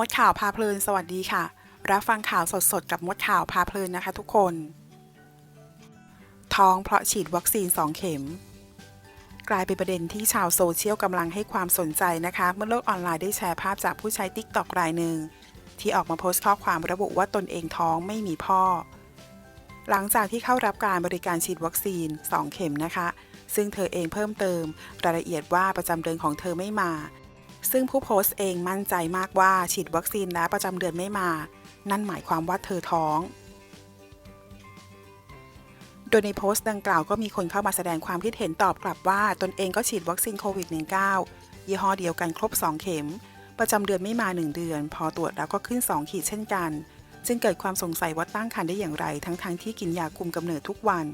มดข่าวพาเพลินสวัสดีค่ะ รับฟังข่าวสดๆ กับมดข่าวพาเพลินนะคะทุกคน ท้องเพราะฉีดวัคซีน 2 เข็ม กลายเป็นประเด็นที่ชาวโซเชียลกำลังให้ความสนใจนะคะ เมื่อโลกออนไลน์ได้แชร์ภาพจากผู้ใช้ t ิ k t o k รายหนึ่ง ที่ออกมาโพสต์ข้อความระบุว่าตนเองท้องไม่มีพ่อ หลังจากที่เข้ารับการบริการฉีดวัคซีน 2 เข็มนะคะซึ่งเธอเองเพิ่มเติม รายละเอียดว่าประจำเดือนของเธอไม่มา ซึ่งผู้โพสต์เองมั่นใจมากว่าฉีดวัคซีนแล้วประจำเดือนไม่มา นั่นหมายความว่าเธอท้อง โดยในโพสต์ดังกล่าวก็มีคนเข้ามาแสดงความคิดเห็นตอบกลับว่าตนเองก็ฉีดวัคซีนโควิด -19 ยี่ห้อเดียวกันครบ 2 เข็ม ประจำเดือนไม่มา 1 เดือน พอตรวจแล้วก็ขึ้น 2 ขีดเช่นกัน จึงเกิดความสงสัยว่าตั้งครรภ์ได้อย่างไร ทั้งๆทที่กินยาคุมกำเนิดทุกวัน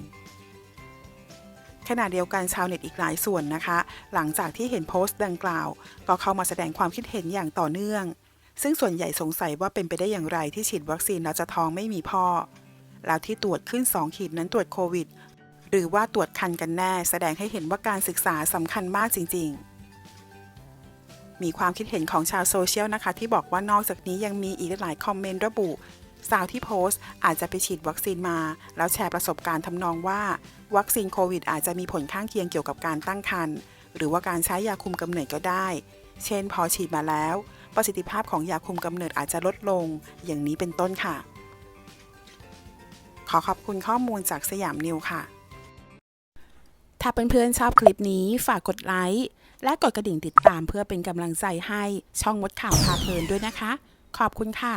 ขณะเดียวกันชาวเน็ตอีกหลายส่วนนะคะ หลังจากที่เห็นโพสต์ดังกล่าว ก็เข้ามาแสดงความคิดเห็นอย่างต่อเนื่อง ซึ่งส่วนใหญ่สงสัยว่าเป็นไปได้อย่างไรที่ฉีดวัคซีนแล้วจะท้องไม่มีพ่อ แล้วที่ตรวจขึ้น 2 ขีดนั้นตรวจโควิด หรือว่าตรวจคันกันแน่ แสดงให้เห็นว่าการศึกษาสำคัญมากจริง ๆมีความคิดเห็นของชาวโซเชียลนะคะ ที่บอกว่านอกจากนี้ยังมีอีกหลายคอมเมนต์ระบุ สาวที่โพสต์อาจจะไปฉีดวัคซีนมา แล้วแชร์ประสบการณ์ทำนองว่า วัคซีนโควิด อาจจะมีผลข้างเคียงเกี่ยวกับการตั้งครรภ์หรือว่าการใช้ยาคุมกำเนิดก็ได้ เช่น พอฉีดมาแล้ว ประสิทธิภาพของยาคุมกำเนิดอาจจะลดลง อย่างนี้เป็นต้นค่ะ ขอขอบคุณข้อมูลจากสยามนิวค่ะ ถ้าเพื่อนๆชอบคลิปนี้ฝากกดไลค์และกดกระดิ่งติดตามเพื่อเป็นกำลังใจให้ช่องมดข่าวพาเพลินด้วยนะคะ ขอบคุณค่ะ